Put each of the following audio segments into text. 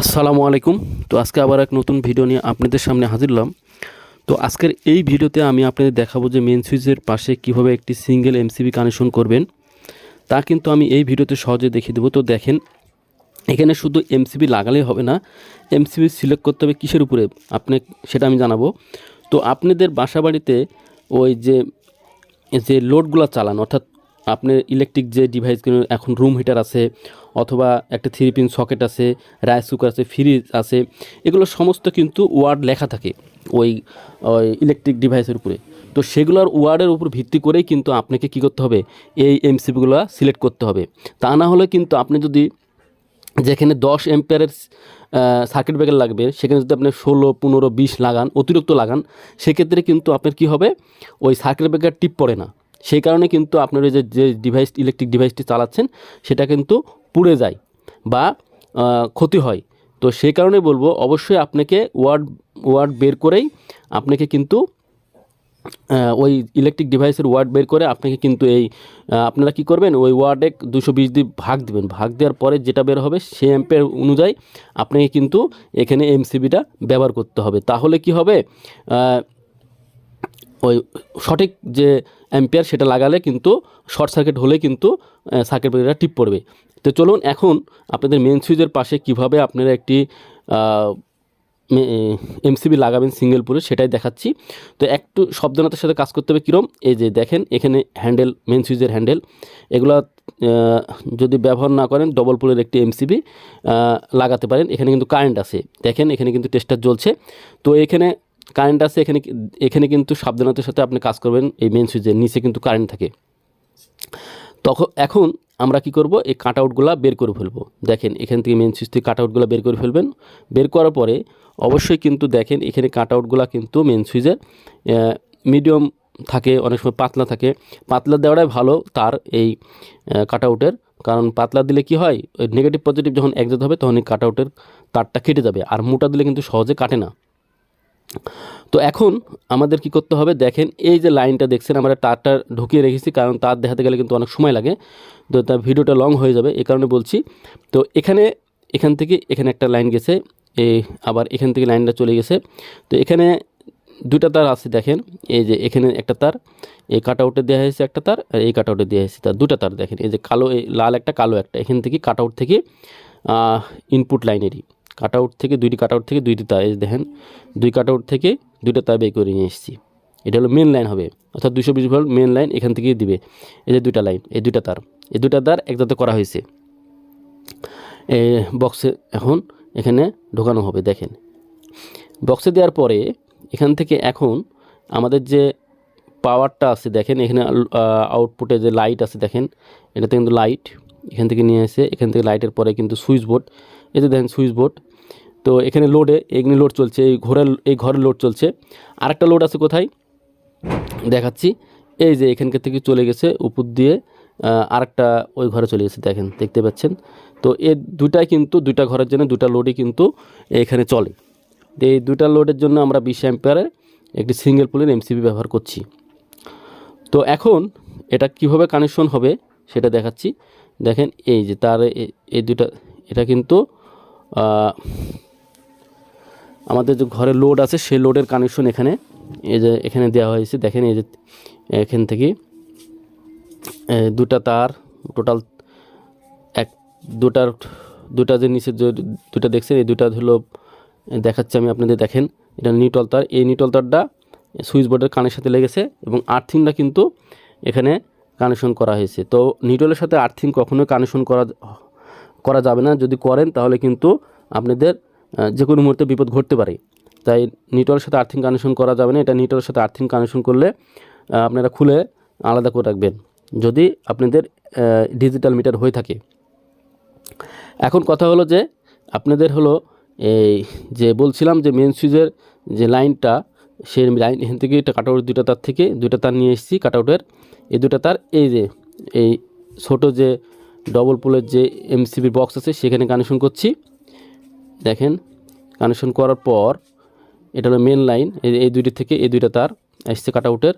আসসালামু আলাইকুম। তো আজকে আবার এক নতুন ভিডিও নিয়ে আপনাদের সামনে হাজির হলাম। তো আজকের এই ভিডিওতে আমি আপনাদের দেখাবো যে মেন সুইচের পাশে কীভাবে একটি সিঙ্গেল এমসিবি কানেকশন করবেন। তা কিন্তু আমি এই ভিডিওতে সহজে দেখিয়ে দেবো। তো দেখেন, এখানে শুধু এমসিবি লাগালেই হবে না এমসিবি সিলেক্ট করতে হবে কিসের উপরে? আপনি, সেটা আমি জানাব। তো আপনাদের বাসা বাড়িতে ওই যে যে লোডগুলো চালান, অর্থাৎ আপনার ইলেকট্রিক যে ডিভাইসগুলো এখন রুম হিটার আছে, অথবা একটা থ্রি পিন সকেট আছে রাইস কুকার আছে ফ্রিজ আছে, এগুলো সমস্ত কিন্তু ওয়ার্ড লেখা থাকে ওই ওই ইলেকট্রিক ডিভাইসের উপরে। তো সেগুলোর ওয়ার্ডের উপর ভিত্তি করেই কিন্তু আপনাকে কী করতে হবে? এই এমসিপিগুলো সিলেক্ট করতে হবে। তা না হলে কিন্তু আপনি যদি যেখানে দশ এম্পিয়ারের সার্কিট ব্রেকার লাগবে, সেখানে যদি আপনি ষোলো, পনেরো, বিশ লাগান, অতিরিক্ত লাগান, সেক্ষেত্রে কিন্তু আপনার কি হবে? ওই সার্কিট ব্রেকার টিপ পড়ে না। সেই কারণে কিন্তু আপনার ওই যে যে ডিভাইস ইলেকট্রিক ডিভাইসটি চালাচ্ছেন, সেটা কিন্তু পুড়ে যায় বা ক্ষতি হয়। তো সেই কারণে বলব, অবশ্যই আপনাকে ওয়ার্ড ওয়ার্ড বের করেই আপনাকে কিন্তু ওই ইলেকট্রিক ডিভাইসের ওয়ার্ড বের করে আপনাকে কিন্তু এই আপনারা কি করবেন? ওই ওয়ার্ডে দুশো বিশ দিয়ে ভাগ দিবেন। ভাগ দেওয়ার পরে যেটা বের হবে, সেই অ্যাম্পের অনুযায়ী আপনাকে কিন্তু এখানে এমসিবিটা ব্যবহার করতে হবে। তাহলে কি হবে? ওই সঠিক যে অ্যাম্পিয়ার সেটা লাগালে কিন্তু শর্ট সার্কিট হলে কিন্তু সার্কিট ব্রেকারটা টিপ পড়বে। তো চলুন এখন আপনাদের মেন সুইচের পাশে কীভাবে আপনারা একটি এমসিবি লাগাবেন সিঙ্গেল পুরে সেটাই দেখাচ্ছি। তো একটু সাবধানতার সাথে কাজ করতে হবে কীরম? এই যে দেখেন, এখানে হ্যান্ডেল মেন সুইচের হ্যান্ডেল এগুলো যদি ব্যবহার না করেন ডবল পুলের একটি এমসিবি লাগাতে পারেন। এখানে কিন্তু কারেন্ট আছে। দেখেন, এখানে কিন্তু টেস্টার জ্বলছে তো এখানে কারেন্ট আছে, এখানে এখানে কিন্তু সাবধানতার সাথে আপনি কাজ করবেন এই মেন সুইচের নিচে কিন্তু কারেন্ট থাকে। তখন এখন আমরা কি করব? এই কাট আউটগুলো বের করে ফেলব। দেখেন, এখান থেকে মেন সুইচ থেকে কাট আউটগুলো বের করে ফেলবেন। বের করার পরে অবশ্যই কিন্তু দেখেন, এখানে কাট আউটগুলো কিন্তু মেন সুইচের মিডিয়াম থাকে, অনেক সময় পাতলা থাকে। পাতলা দেওয়াটাই ভালো তার এই কাট আউটের কারণ পাতলা দিলে কি হয়? নেগেটিভ পজিটিভ যখন একজাত হবে তখন এই কাট আউটের তারটা কেটে যাবে। আর মোটা দিলে কিন্তু সহজে কাটে না। তো এখন আমাদের কি করতে হবে? দেখেন, এই যে লাইনটা দেখছেন, আমরা তারটা ঢুকিয়ে রেখেছি, কারণ তার দেখাতে গেলে কিন্তু অনেক সময় লাগে। তো তার ভিডিওটা লং হয়ে যাবে এই কারণে বলছি। তো এখানে, এখান থেকে, এখানে একটা লাইন গেছে এই আবার এখান থেকে লাইনটা চলে গেছে। তো এখানে দুটা তার আছে, দেখেন, এই যে এখানে একটা তার, এই কাট আউটে দেওয়া হয়েছে একটা তার, আর এই কাট আউটে দেওয়া হয়েছে তার দুটা তার, দেখেন, এই যে কালো, এই লাল একটা, কালো একটা, এখান থেকে কাট আউট থেকে ইনপুট লাইনেরই কাট আউট থেকে দুইটি কাট আউট থেকে দুইটি তার দেখেন, দুই কাট আউট থেকে দুইটা তার বের করে নিয়ে এসেছি। এটা হলো মেন লাইন হবে, অর্থাৎ দুশো বিশ ভোল্ট মেন লাইন এখান থেকেই দিবে। এই যে দুইটা লাইন এই দুইটা তার, এই দুইটা তার একসাথে করা হয়েছে। বক্সে এখন এখানে ঢোকানো হবে, দেখেন। বক্সে দেওয়ার পরে এখান থেকে এখন আমাদের যে পাওয়ারটা আছে, দেখেন, এখানে আউটপুটে যে লাইট আছে, দেখেন, এটাতে কিন্তু লাইট এখান থেকে নিয়ে এসে, এখান থেকে লাইটের পরে কিন্তু সুইচ বোর্ড এই যে দেখেন সুইচ বোর্ড তো এখানে লোডে এগনি লোড চলছে, এই ঘোরের এই ঘরের লোড চলছে। আরেকটা লোড আছে কোথায়? দেখাচ্ছি। এই যে এখানকার থেকে চলে গেছে, উপর দিয়ে আরেকটা ওই ঘরে চলে গেছে, দেখেন, দেখতে পাচ্ছেন? তো এই দুটাই কিন্তু দুইটা ঘরের জন্য দুটা লোডই কিন্তু এখানে চলে। এই দুটা লোডের জন্য আমরা বিশ অ্যাম্পিয়ারের একটি সিঙ্গেল পোলের এমসিবি ব্যবহার করছি। তো এখন এটা কীভাবে কানেকশন হবে সেটা দেখাচ্ছি। দেখেন, এই যে তার এ- এই দুটা, এটা কিন্তু আমাদের যে ঘরে লোড আছে, সেই লোডের কানেকশন এখানে, এই যে এখানে দেওয়া হয়েছে। দেখেন এই যে, এখান থেকে দুটা তার টোটাল এক দুটার দুটা যে নিচে দুটা দেখছেন, এই দুটা হলো, দেখাচ্ছি আমি আপনাদের, দেখেন, এটা নিউটল তার। এই নিউটল তারটা সুইচ বোর্ডের কানের সাথে লেগেছে এবং আর্থিংটা কিন্তু এখানে কানেকশন করা হয়েছে। তো নিউটলের সাথে আর্থিং কখনোই কানেকশন করা করা যাবে না। যদি করেন তাহলে কিন্তু আপনাদের যে কোনো মুহূর্তে বিপদ ঘটতে পারে। তাই নিউটলের সাথে আর্থিং কানেকশন করা যাবে না। এটা নিউটলের সাথে আর্থিং কানেকশন করলে আপনারা খুলে আলাদা করে রাখবেন। যদি আপনাদের ডিজিটাল মিটার হয়ে থাকে। এখন কথা হলো যে, আপনাদের হলো এই যে বলছিলাম যে মেন সুইচের যে লাইনটা সেই লাইন এখান থেকে এটা কাটআউট দুটা তার থেকে দুটা তার নিয়ে এসেছি কাটআউটের এই দুটা তার, এই যে, এই ছোট যে ডবল পোলের যে এমসিবি বক্স আছে, সেখানে কানেকশন করছি। দেখেন কানেকশন করার পর এটা হলো মেন লাইন এই দুইটি থেকে এই দুইটা তার এসছে কাটআউটের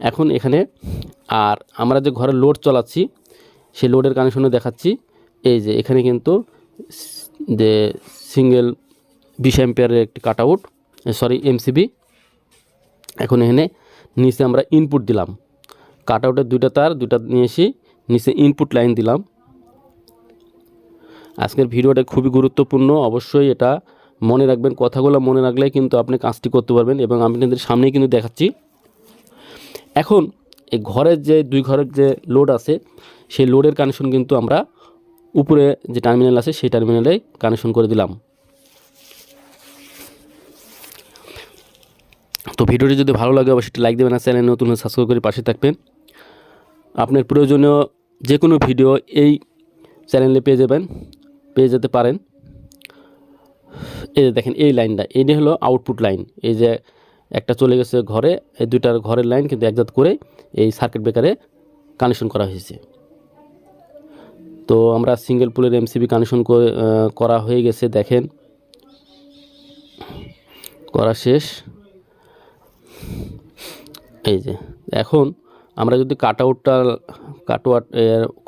এখন এখানে আর আমরা যে ঘরে লোড চালাচ্ছি, সেই লোডের কানেকশনে দেখাচ্ছি। এই যে এখানে কিন্তু যে সিঙ্গেল বিশ অ্যাম্পিয়ারের একটি কাট আউট সরি এমসিবি এখন এখানে নিচে আমরা ইনপুট দিলাম। কাট আউটের দুইটা তার, দুইটা নিয়ে এসে নিচে ইনপুট লাইন দিলাম। আজকের ভিডিওটা খুবই গুরুত্বপূর্ণ। অবশ্যই এটা মনে রাখবেন, কথাগুলো মনে রাখলে কিন্তু আপনি কাজটি করতে পারবেন এবং আমি আপনাদের সামনেই কিন্তু দেখাচ্ছি। এখন এই ঘরের যে, দুই ঘরের যে লোড আছে, সেই লোডের কানেকশন কিন্তু আমরা উপরে যে টার্মিনাল আছে, সেই টার্মিনালে কানেকশন করে দিলাম। তো ভিডিওটি যদি ভালো লাগে, অবশ্যই লাইক দেবেন আর চ্যানেল নতুন সাবস্ক্রাইব করে পাশে থাকবেন। আপনার প্রয়োজনীয় যে কোনো ভিডিও এই চ্যানেলে পেয়ে যাবেন। পেয়ে যেতে পারেন। এই যে দেখেন, এই লাইনটা এইটা হলো আউটপুট লাইন এই যে একটা চলে গেছে ঘরে, এই দুইটার ঘরের লাইন কিন্তু একজাত করে এই সার্কিট ব্রেকারে কানেকশন করা হয়েছে। তো আমরা সিঙ্গেল পোলের এমসিবি কানেকশন করা হয়ে গেছে, দেখেন। করা শেষ। এই যে, এখন আমরা যদি কাট আউটটা কাটওয়াট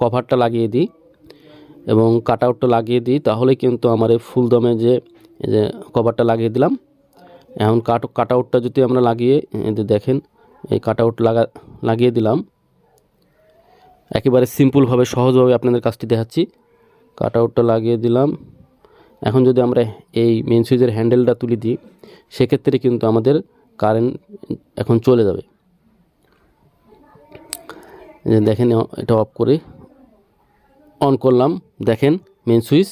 কভারটা লাগিয়ে দিই এবং কাট আউটটা লাগিয়ে দিই, তাহলে কিন্তু আমার এই ফুল দমে যে যে কভারটা লাগিয়ে দিলাম, এখন কাট কাট আউটটা যদি আমরা লাগিয়ে দেখেন, এই কাট আউট লাগা, লাগিয়ে দিলাম। একেবারে সিম্পলভাবে সহজভাবে আপনাদের কাজটি দেখাচ্ছি। কাট আউটটা লাগিয়ে দিলাম। এখন যদি আমরা এই মেন সুইচের হ্যান্ডেলটা তুলে দিই, সেক্ষেত্রে কিন্তু আমাদের কারেন্ট এখন চলে যাবে। দেখেন, এটা অফ করে। অন করলাম, দেখেন মেন সুইচ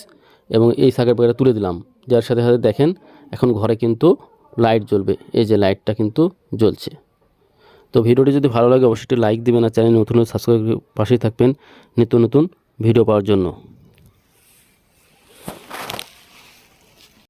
এবং এই সার্কিট ব্রেকারটা তুলে দিলাম। যার সাথে সাথে দেখেন, এখন ঘরে কিন্তু লাইট জ্বলবে, এই যে লাইটটা কিন্তু জ্বলছে। তো ভিডিওটি যদি ভালো লাগে, অবশ্যই লাইক দেবেন আর চ্যানেল নতুন সাবস্ক্রাইব পাশেই থাকবেন। নিত্য নতুন ভিডিও পাওয়ার জন্য।